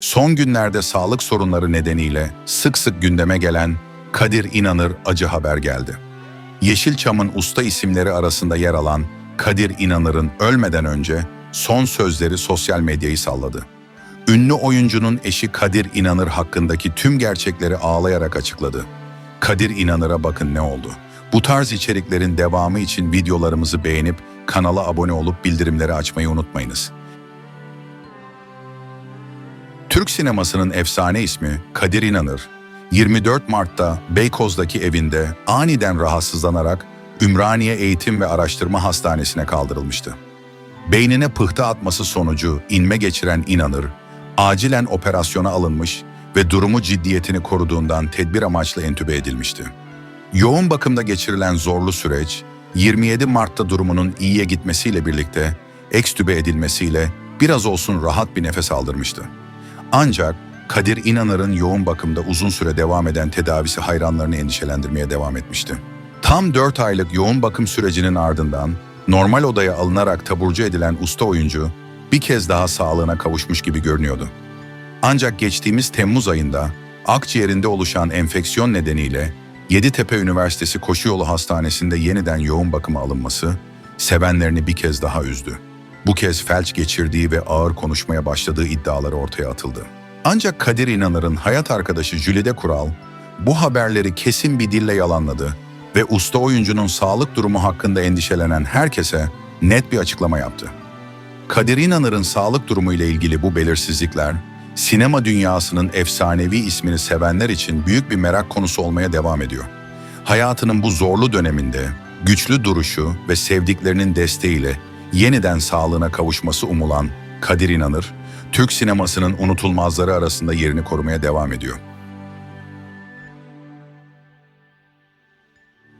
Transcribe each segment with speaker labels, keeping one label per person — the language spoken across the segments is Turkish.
Speaker 1: Son günlerde sağlık sorunları nedeniyle sık sık gündeme gelen Kadir İnanır acı haber geldi. Yeşilçam'ın usta isimleri arasında yer alan Kadir İnanır'ın ölmeden önce son sözleri sosyal medyayı salladı. Ünlü oyuncunun eşi Kadir İnanır hakkındaki tüm gerçekleri ağlayarak açıkladı. Kadir İnanır'a bakın ne oldu. Bu tarz içeriklerin devamı için videolarımızı beğenip kanala abone olup bildirimleri açmayı unutmayınız. Türk sinemasının efsane ismi Kadir İnanır, 24 Mart'ta Beykoz'daki evinde aniden rahatsızlanarak Ümraniye Eğitim ve Araştırma Hastanesi'ne kaldırılmıştı. Beynine pıhtı atması sonucu inme geçiren İnanır, acilen operasyona alınmış ve durumu ciddiyetini koruduğundan tedbir amaçlı entübe edilmişti. Yoğun bakımda geçirilen zorlu süreç, 27 Mart'ta durumunun iyiye gitmesiyle birlikte ekstübe edilmesiyle biraz olsun rahat bir nefes aldırmıştı. Ancak Kadir İnanır'ın yoğun bakımda uzun süre devam eden tedavisi hayranlarını endişelendirmeye devam etmişti. Tam 4 aylık yoğun bakım sürecinin ardından normal odaya alınarak taburcu edilen usta oyuncu bir kez daha sağlığına kavuşmuş gibi görünüyordu. Ancak geçtiğimiz Temmuz ayında akciğerinde oluşan enfeksiyon nedeniyle Yeditepe Üniversitesi Koşuyolu Hastanesi'nde yeniden yoğun bakıma alınması sevenlerini bir kez daha üzdü. Bu kez felç geçirdiği ve ağır konuşmaya başladığı iddiaları ortaya atıldı. Ancak Kadir İnanır'ın hayat arkadaşı Jülide Kural bu haberleri kesin bir dille yalanladı ve usta oyuncunun sağlık durumu hakkında endişelenen herkese net bir açıklama yaptı. Kadir İnanır'ın sağlık durumu ile ilgili bu belirsizlikler, sinema dünyasının efsanevi ismini sevenler için büyük bir merak konusu olmaya devam ediyor. Hayatının bu zorlu döneminde güçlü duruşu ve sevdiklerinin desteğiyle yeniden sağlığına kavuşması umulan Kadir İnanır, Türk sinemasının unutulmazları arasında yerini korumaya devam ediyor.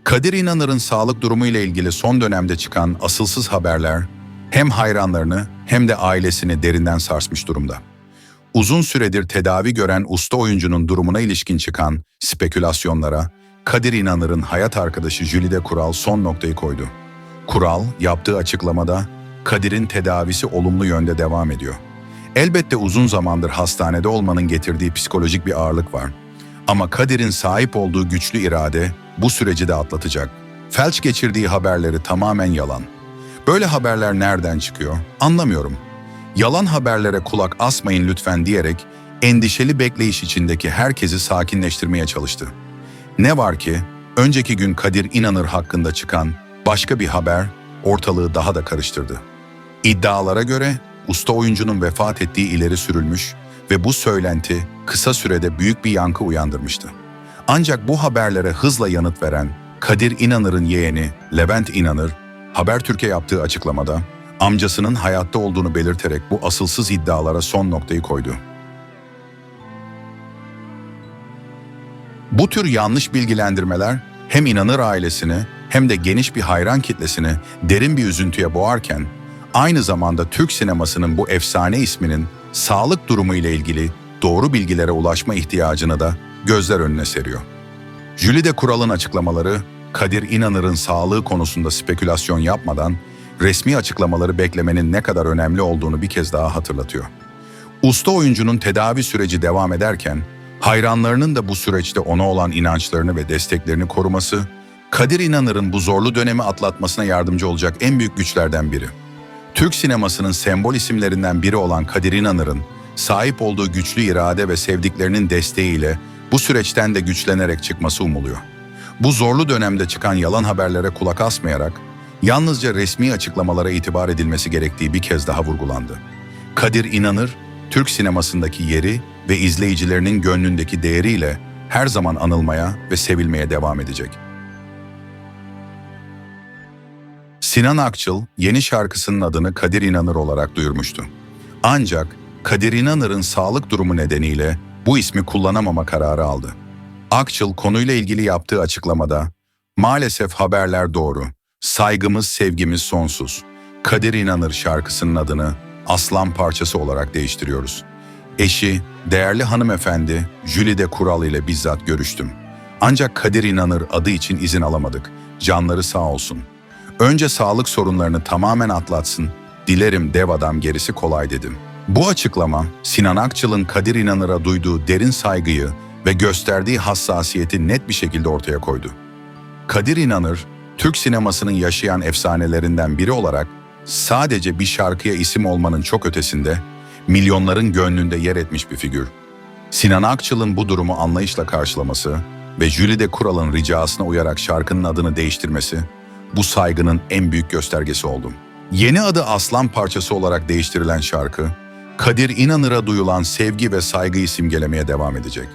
Speaker 1: Kadir İnanır'ın sağlık durumu ile ilgili son dönemde çıkan asılsız haberler hem hayranlarını hem de ailesini derinden sarsmış durumda. Uzun süredir tedavi gören usta oyuncunun durumuna ilişkin çıkan spekülasyonlara Kadir İnanır'ın hayat arkadaşı Jülide Kural son noktayı koydu. Kural yaptığı açıklamada Kadir'in tedavisi olumlu yönde devam ediyor. Elbette uzun zamandır hastanede olmanın getirdiği psikolojik bir ağırlık var. Ama Kadir'in sahip olduğu güçlü irade bu süreci de atlatacak. Felç geçirdiği haberleri tamamen yalan. Böyle haberler nereden çıkıyor? Anlamıyorum. Yalan haberlere kulak asmayın lütfen diyerek endişeli bekleyiş içindeki herkesi sakinleştirmeye çalıştı. Ne var ki önceki gün Kadir İnanır hakkında çıkan başka bir haber ortalığı daha da karıştırdı. İddialara göre usta oyuncunun vefat ettiği ileri sürülmüş ve bu söylenti kısa sürede büyük bir yankı uyandırmıştı. Ancak bu haberlere hızla yanıt veren Kadir İnanır'ın yeğeni Levent İnanır, Habertürk'e yaptığı açıklamada amcasının hayatta olduğunu belirterek bu asılsız iddialara son noktayı koydu. Bu tür yanlış bilgilendirmeler hem inanır ailesini hem de geniş bir hayran kitlesini derin bir üzüntüye boğarken aynı zamanda Türk sinemasının bu efsane isminin sağlık durumu ile ilgili doğru bilgilere ulaşma ihtiyacını da gözler önüne seriyor. Jülide Kural'ın açıklamaları Kadir İnanır'ın sağlığı konusunda spekülasyon yapmadan resmi açıklamaları beklemenin ne kadar önemli olduğunu bir kez daha hatırlatıyor. Usta oyuncunun tedavi süreci devam ederken hayranlarının da bu süreçte ona olan inançlarını ve desteklerini koruması Kadir İnanır'ın bu zorlu dönemi atlatmasına yardımcı olacak en büyük güçlerden biri. Türk sinemasının sembol isimlerinden biri olan Kadir İnanır'ın sahip olduğu güçlü irade ve sevdiklerinin desteğiyle bu süreçten de güçlenerek çıkması umuluyor. Bu zorlu dönemde çıkan yalan haberlere kulak asmayarak yalnızca resmi açıklamalara itibar edilmesi gerektiği bir kez daha vurgulandı. Kadir İnanır, Türk sinemasındaki yeri ve izleyicilerinin gönlündeki değeriyle her zaman anılmaya ve sevilmeye devam edecek. Sinan Akçıl yeni şarkısının adını Kadir İnanır olarak duyurmuştu. Ancak Kadir İnanır'ın sağlık durumu nedeniyle bu ismi kullanamama kararı aldı. Akçıl konuyla ilgili yaptığı açıklamada, maalesef haberler doğru, saygımız sevgimiz sonsuz. Kadir İnanır şarkısının adını Aslan parçası olarak değiştiriyoruz. Eşi, değerli hanımefendi Jülide Kural ile bizzat görüştüm. Ancak Kadir İnanır adı için izin alamadık. Canları sağ olsun. Önce sağlık sorunlarını tamamen atlatsın. Dilerim dev adam gerisi kolay dedim. Bu açıklama Sinan Akçıl'ın Kadir İnanır'a duyduğu derin saygıyı ve gösterdiği hassasiyeti net bir şekilde ortaya koydu. Kadir İnanır, Türk sinemasının yaşayan efsanelerinden biri olarak sadece bir şarkıya isim olmanın çok ötesinde milyonların gönlünde yer etmiş bir figür. Sinan Akçıl'ın bu durumu anlayışla karşılaması ve Jülide Kural'ın ricasına uyarak şarkının adını değiştirmesi bu saygının en büyük göstergesi oldu. Yeni adı Aslan parçası olarak değiştirilen şarkı, Kadir İnanır'a duyulan sevgi ve saygıyı simgelemeye devam edecek.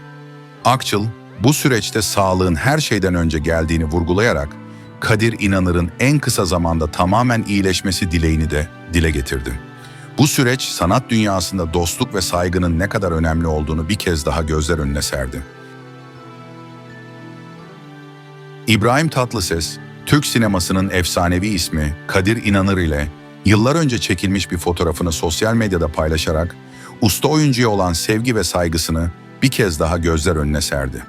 Speaker 1: Akçıl, bu süreçte sağlığın her şeyden önce geldiğini vurgulayarak, Kadir İnanır'ın en kısa zamanda tamamen iyileşmesi dileğini de dile getirdi. Bu süreç sanat dünyasında dostluk ve saygının ne kadar önemli olduğunu bir kez daha gözler önüne serdi. İbrahim Tatlıses, Türk sinemasının efsanevi ismi Kadir İnanır ile yıllar önce çekilmiş bir fotoğrafını sosyal medyada paylaşarak usta oyuncuya olan sevgi ve saygısını bir kez daha gözler önüne serdi.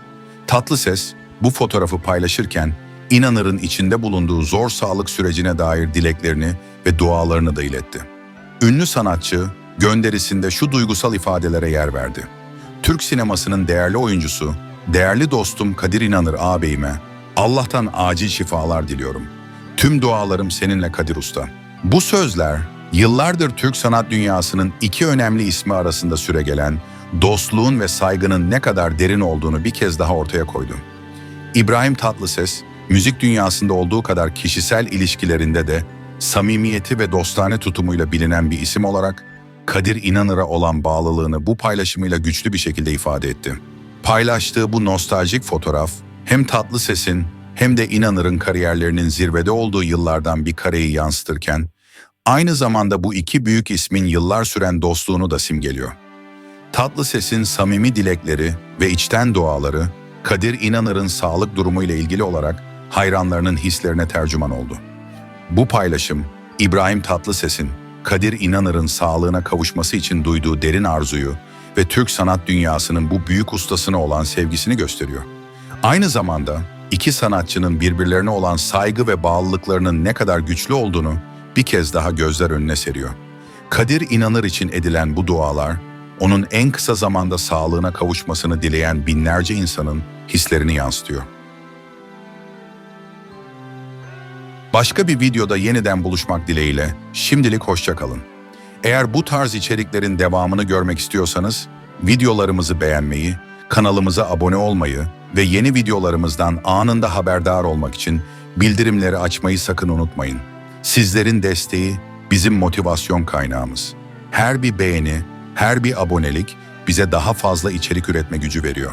Speaker 1: Tatlıses bu fotoğrafı paylaşırken İnanır'ın içinde bulunduğu zor sağlık sürecine dair dileklerini ve dualarını da iletti. Ünlü sanatçı gönderisinde şu duygusal ifadelere yer verdi. Türk sinemasının değerli oyuncusu, değerli dostum Kadir İnanır ağabeyime Allah'tan acil şifalar diliyorum. Tüm dualarım seninle Kadir Usta. Bu sözler yıllardır Türk sanat dünyasının iki önemli ismi arasında süregelen dostluğun ve saygının ne kadar derin olduğunu bir kez daha ortaya koydu. İbrahim Tatlıses, müzik dünyasında olduğu kadar kişisel ilişkilerinde de samimiyeti ve dostane tutumuyla bilinen bir isim olarak Kadir İnanır'a olan bağlılığını bu paylaşımıyla güçlü bir şekilde ifade etti. Paylaştığı bu nostaljik fotoğraf hem tatlı sesin hem de İnanır'ın kariyerlerinin zirvede olduğu yıllardan bir kareyi yansıtırken aynı zamanda bu iki büyük ismin yıllar süren dostluğunu da simgeliyor. Tatlı sesin samimi dilekleri ve içten duaları Kadir İnanır'ın sağlık durumu ile ilgili olarak hayranlarının hislerine tercüman oldu. Bu paylaşım İbrahim Tatlıses'in Kadir İnanır'ın sağlığına kavuşması için duyduğu derin arzuyu ve Türk sanat dünyasının bu büyük ustasına olan sevgisini gösteriyor. Aynı zamanda iki sanatçının birbirlerine olan saygı ve bağlılıklarının ne kadar güçlü olduğunu bir kez daha gözler önüne seriyor. Kadir İnanır için edilen bu dualar, onun en kısa zamanda sağlığına kavuşmasını dileyen binlerce insanın hislerini yansıtıyor. Başka bir videoda yeniden buluşmak dileğiyle şimdilik hoşça kalın. Eğer bu tarz içeriklerin devamını görmek istiyorsanız videolarımızı beğenmeyi, kanalımıza abone olmayı ve yeni videolarımızdan anında haberdar olmak için bildirimleri açmayı sakın unutmayın. Sizlerin desteği bizim motivasyon kaynağımız. Her bir beğeni, her bir abonelik bize daha fazla içerik üretme gücü veriyor.